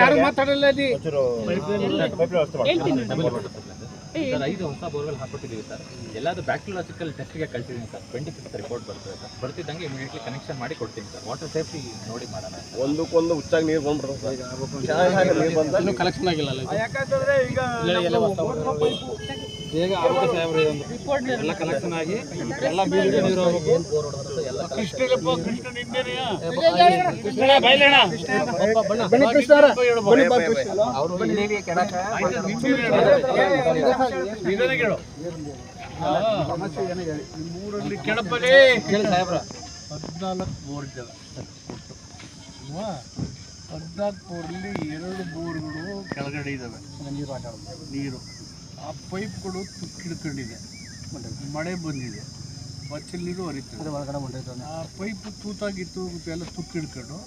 ಯಾರು ಮಾತಾಡಲ್ಲ ಅಲ್ಲಿ? ಸರ್ ಐದು ಹೊಸ ಬೋರ್ವೆಲ್ ಹಾಕೊಟ್ಟಿದ್ದೀವಿ ಸರ್. ಎಲ್ಲಾದ್ರೂ ಬ್ಯಾಕ್ಟೀರಿಯಾಲಜಿಕಲ್ ಟೆಸ್ಟ್ಗೆ ಕಳ್ಸಿದ್ದೀನಿ ಸರ್. ಟ್ವೆಂಟಿ ಫಿಫ್ತ್ ರಿಪೋರ್ಟ್ ಬರ್ತದೆ ಸರ್. ಬರ್ತಿದ್ದಂಗೆ ಇಮಿಡಿಯೇಟ್ಲಿ ಕನೆಕ್ಷನ್ ಮಾಡಿ ಕೊಡ್ತೀನಿ ಸರ್. ವಾಟರ್ ಸೇಫ್ಟಿ ನೋಡಿ ಮಾಡೋಣ ಒಂದಕ್ಕೊಂದು ಹುಚ್ಚಾಗಿ ನೀರು ಇನ್ನೂ ಕಲೆಕ್ಷನ್ ಆಗಿಲ್ಲ ಯಾಕಂತಂದ್ರೆ ಈಗ ಬೇಗ ಆರೋಗ್ಯ ಸಾಹೇಬ್ರು ಇದೊಂದು. ಎಲ್ಲ ಕಲೆಕ್ಷನ್ ಆಗಿ ಎಲ್ಲ ಬೀದಿಗೆ ನೀರು ಹೋಗ್ಬೇಕು. ಹದಿನಾಲ್ಕು ಹದಿನಾಲ್ಕು ಎರಡು ಬೋರ್ಗಳು ಕೆಳಗಡೆ ಇದ್ದಾವೆ ನೀರು ಆಟ ನೀರು ಆ ಪೈಪ್ಗಳು ತುಕ್ಕಿಡ್ಕೊಂಡಿದೆ ಮಳೆ ಬಂದಿದೆ. ಬಚ್ಚಲ್ ನೀರು ಹರಿತದೆ. ಒಳಗಡೆ ಹೊಂಟೈತೆ ಆ ಪೈಪ್ ತೂತಾಗಿತ್ತು ಎಲ್ಲ ತುಕ್ಕಿಡ್ಕೊಂಡು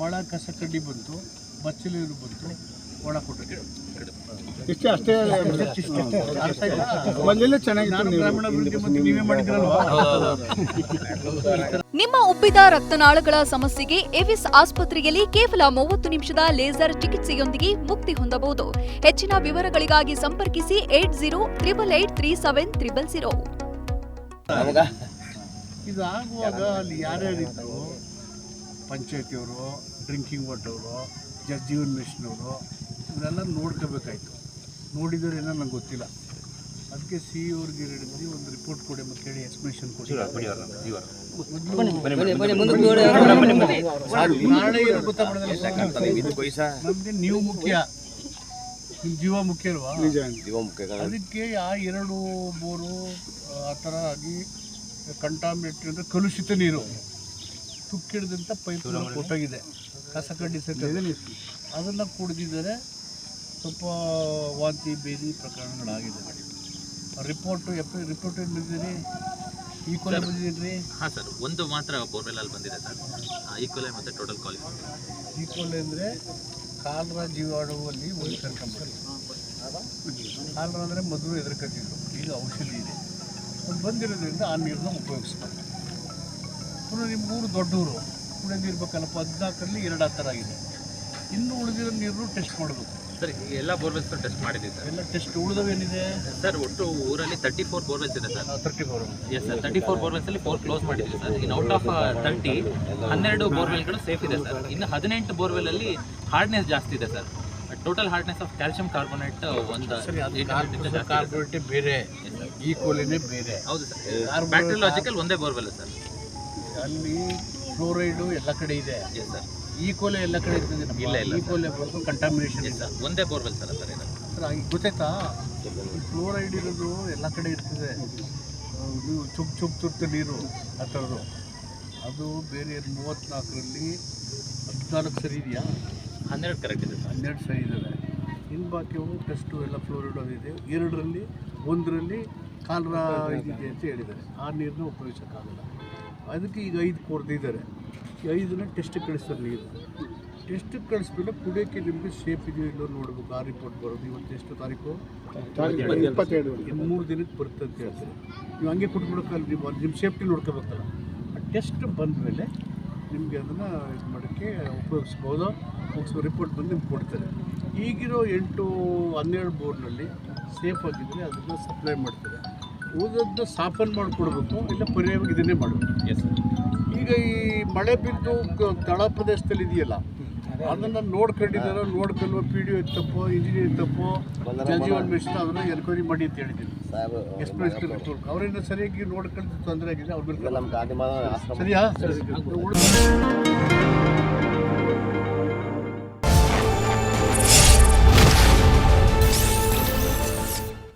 ಮಳೆ ಕಸ ಕಡ್ಡಿ ಬಂತು ಬಚ್ಚಲ್ ನೀರು ಬಂತು ಒಳ ಕೊಟ್ಟಿದೆ ಇಷ್ಟೇ ಅಷ್ಟೇ ಚೆನ್ನಾಗಿತ್ತು ನಾನು ಮತ್ತು ನೀವೇ ಮಾಡಿದ್ರಲ್ವಾ? ಉಬ್ಬಿದ ರಕ್ತನಾಳಗಳ ಸಮಸ್ಯೆಗೆ ಎವಿಸ್ ಆಸ್ಪತ್ರೆಯಲ್ಲಿ ಕೇವಲ ಮೂವತ್ತು ನಿಮಿಷದ ಲೇಸರ್ ಚಿಕಿತ್ಸೆಯೊಂದಿಗೆ ಮುಕ್ತಿ ಹೊಂದಬಹುದು. ಹೆಚ್ಚಿನ ವಿವರಗಳಿಗಾಗಿ ಸಂಪರ್ಕಿಸಿ eight zero triple eight three seven triple zero. ಇದಾಗುವಾಗ ಅಲ್ಲಿ ಯಾರ್ಯಾರಿದ್ರು ಪಂಚಾಯತಿಯವರು ಡ್ರಿಂಕಿಂಗ್ ವಾಟರು ಜಗಜೀವನ್ ಮಿಷನ್ ಅವರು ಇವರೆಲ್ಲ ನೋಡ್ಕೋಬೇಕಾಯ್ತು. ನೋಡಿದ್ರೆ ಏನೋ ನಂಗೆ ಗೊತ್ತಿಲ್ಲ. ಅದಕ್ಕೆ ಸಿ ಅವ್ರಿಗೆ ಹಿಡಿದು ಒಂದು ರಿಪೋರ್ಟ್ ಕೊಡಿ ಅಂತ ಹೇಳಿ ಎಕ್ಸ್ಪ್ಲೇಷನ್ ಕೊಡಿ. ನಮಗೆ ನೀವು ಮುಖ್ಯ. ನಿಮ್ಮ ಜೀವ ಮುಖ್ಯ ಅಲ್ವಾ? ಜೀವ ಮುಖ್ಯ ಅದಕ್ಕೆ ಆ ಎರಡು ಬೋರು ಆ ಥರ ಆಗಿ ಕಂಟಾಮಿನೇಟೆಡ್ ಅಂದರೆ ಕಲುಷಿತ ನೀರು. ತುಕ್ಕಿಡ್ದಂಥ ಪೈಪ್ ಕೊಟ್ಟೋಗಿದೆ. ಕಸ ಕಡ್ಡಿ ಸೇರ್ಕೊಂಡು ಅದನ್ನು ಕುಡಿದಿದ್ದರೆ ಸ್ವಲ್ಪ ವಾಂತಿ ಬೇದಿ ಪ್ರಕರಣಗಳಾಗಿದೆ ರಿಪೋರ್ಟು ರಿಪೋರ್ಟ್ ಬಂದಿದ್ದೀರಿ ಈ ಕೊಲೆ ಬಂದಿದ್ದೀರಿ ಹಾಂ ಸರ್ ಒಂದು ಮಾತ್ರ ಬೋರ್ವೆಲ್ ಅಲ್ಲಿ ಬಂದಿದೆ ಸರ್ ಈಕ್ವಲ್ ಮತ್ತೆ ಟೋಟಲ್ ಕ್ವಾಲಿಫೈ ಈಕ್ವಲ್ ಕೊಲೆ ಅಂದರೆ ಕಾಲರ ಜೀವಾಡುವಲ್ಲಿ ಒಂದು ಕರ್ಕೊಂಬರ್ತಾರೆ ಕಾಲರ ಅಂದರೆ ಮೊದಲು ಕಟ್ಟಿದ್ರು ಈಗ ಔಷಧಿ ಇದೆ. ಅದು ಬಂದಿರೋದ್ರಿಂದ ಆ ನೀರನ್ನ ಉಪಯೋಗಿಸ್ಬೇಕು ಪುನಃ ನಿಮ್ಮ ಊರು ದೊಡ್ಡೂರು ಕುಡಿಯೋ ನೀರು ಬೇಕಲ್ಲಪ್ಪ ಹದಿನಾಲ್ಕರಲ್ಲಿ ಎರಡು ಆ ಥರ ಆಗಿದೆ. ಇನ್ನು ಉಳಿದಿರೋ ನೀರು ಟೆಸ್ಟ್ ಮಾಡಬೇಕು. ಸರ್ ಎಲ್ಲ ಬೋರ್ವೆಲ್ಸ್ ಟೆಸ್ಟ್ ಮಾಡಿದ್ದೀವಿ ಸರ್. ಎಲ್ಲ ಟೆಸ್ಟ್ ಉಳಿದವೇನಿದೆ ಸರ್ ಒಟ್ಟು ಊರಲ್ಲಿ ತರ್ಟಿ ಫೋರ್ ಬೋರ್ವೆಲ್ಸ್ ಇದೆ sir. Thirty four yes sir thirty four borewells ಅಲ್ಲಿ ಫೋರ್ ಕ್ಲೋಸ್ ಮಾಡಿದ್ದೀವಿ sir. In out of thirty ಹನ್ನೆರಡು ಬೋರ್ವೆಲ್ಗಳು ಸೇಫ್ ಇದೆ ಸರ್. ಇನ್ನು ಹದಿನೆಂಟು ಬೋರ್ವೆಲ್ ಅಲ್ಲಿ ಹಾರ್ಡ್ನೆಸ್ ಜಾಸ್ತಿ ಇದೆ sir. Total hardness of calcium carbonate ಒಂದು ಸರಿ ಅದು 800 ಜಾಸ್ತಿ ಇದೆ. ಕಾರ್ಪೊರೇಟೇ ಬೇರೆ ಈ ಕೋಲಿನೇ ಬೇರೆ. ಹೌದು ಸರ್. ಬ್ಯಾಕ್ಟೀರಿಯಾಲಜಿಕಲ್ ಒಂದೇ ಬೋರ್ವೆಲ್ ಸರ್. ಅಲ್ಲಿ ಫ್ಲೋರೈಡು ಎಲ್ಲ ಕಡೆ ಇದೆ. ಸರ್ ಈ ಕೋಲೆ ಎಲ್ಲ ಕಡೆ ಇರ್ತದೆ ಇಲ್ಲ, ಇಲ್ಲ, ಈ ಕೋಲೆ ಬಂದು ಕಂಟಾಮಿನೇಷನ್ ಇಲ್ಲ ಒಂದೇ ಬೋರ್ವೆಲ್ ಸರ್ ಸರ್ ಇದು ಸರ್ ಈಗ ಗೊತ್ತಾಯ್ತಾ? ಫ್ಲೋರೈಡ್ ಇರೋದು ಎಲ್ಲ ಕಡೆ ಇರ್ತದೆ. ಇದು ಚುಕ್ ಚುಕ್ ತುರ್ತು ನೀರು ಆ ಥರದ್ದು. ಅದು ಬೇರೆ ಮೂವತ್ತ್ನಾಲ್ಕರಲ್ಲಿ ಹದಿನಾಲ್ಕು ಸರಿ ಇದೆಯಾ? ಹನ್ನೆರಡು ಕರೆಕ್ಟ್ ಇದೆ ಹನ್ನೆರಡು ಸರಿ ಇದ್ದಾವೆ. ಇನ್ನು ಬಾಕಿ ಅವು ಟೆಸ್ಟು ಎಲ್ಲ ಫ್ಲೋರೈಡ್ ಇದೆ. ಎರಡರಲ್ಲಿ ಒಂದರಲ್ಲಿ ಕಾಲರ ಇದೆ ಅಂತ ಹೇಳಿದ್ದಾರೆ. ಆ ನೀರನ್ನ ಉಪಯೋಗಿಸೋಕ್ಕಾಗಲ್ಲ. ಅದಕ್ಕೆ ಈಗ ಐದು ಕೊಡ್ದಿದ್ದಾರೆ ಈ ಐದನ್ನ ಟೆಸ್ಟ್ ಕಳಿಸ್ತಾರೆ ನೀರು ಟೆಸ್ಟ್ ಕಳಿಸ್ಬಿಟ್ಟು ಕುಡಿಯೋಕ್ಕೆ ನಿಮಗೆ ಸೇಫ್ ಇದೆಯೋ ಇಲ್ಲೋ ನೋಡ್ಬೇಕು ಆ ರಿಪೋರ್ಟ್ ಬರೋದು. ಇವತ್ತು ಎಷ್ಟು ತಾರೀಕು? ಇನ್ನು ಮೂರು ದಿನಕ್ಕೆ ಬರುತ್ತೆ ಅಂತ ಹೇಳ್ತಾರೆ. ನೀವು ಹಂಗೆ ಕೊಟ್ಬಿಡೋಕ್ಕಲ್ಲ ನೀವು ಅದು ನಿಮ್ಮ ಸೇಫ್ಟಿ ನೋಡ್ಕೋಬೇಕಲ್ಲ. ಆ ಟೆಸ್ಟ್ ಬಂದ ಮೇಲೆ ನಿಮಗೆ ಅದನ್ನು ಇದು ಮಾಡೋಕ್ಕೆ ಉಪಯೋಗಿಸ್ಬೋದು. ಉಪಯೋಗಿಸೋ ರಿಪೋರ್ಟ್ ಬಂದು ನಿಮ್ಗೆ ಕೊಡ್ತಾರೆ. ಈಗಿರೋ ಎಂಟು ಹನ್ನೆರಡು ಬೋರ್ನಲ್ಲಿ ಸೇಫ್ ಆಗಿದ್ದರೆ ಅದನ್ನು ಸಪ್ಲೈ ಮಾಡ್ತಾರೆ. ಉಳಿದದ್ದು ಸಾಫನ್ ಮಾಡಿಕೊಡ್ಬೇಕು ಇಲ್ಲ ಪರ್ಯಾಯವಾಗಿ ಇದನ್ನೇ ಮಾಡಬೇಕು? ಎಸ್ ಈಗ ಈ ಮಳೆ ಬಿದ್ದು ತಳ ಪ್ರದೇಶದಲ್ಲಿ ಇದೆಯಲ್ಲ ಅದನ್ನು ನೋಡ್ಕೊಂಡಿದ್ದಾರೋ ನೋಡ್ಕೊಂಡು ಪಿ ಡಿ ತಪ್ಪೋ ಇಂಜಿನಿಯರ್ ತಪ್ಪೋ ಜಲಜೀವನ್ ಮಿಷನ್ ಅದನ್ನು ಎನ್ಕ್ವೈರಿ ಮಾಡಿ ಅಂತ ಹೇಳಿದ್ದೀನಿ. ಎಕ್ಸ್ಪ್ರೆಸ್ ಅವರಿಂದ ಸರಿಯಾಗಿ ನೋಡ್ಕೊಂಡು ತೊಂದರೆ ಆಗಿದೆ ಅವ್ರ ಮೇಲೆ ಸರಿಯಾ?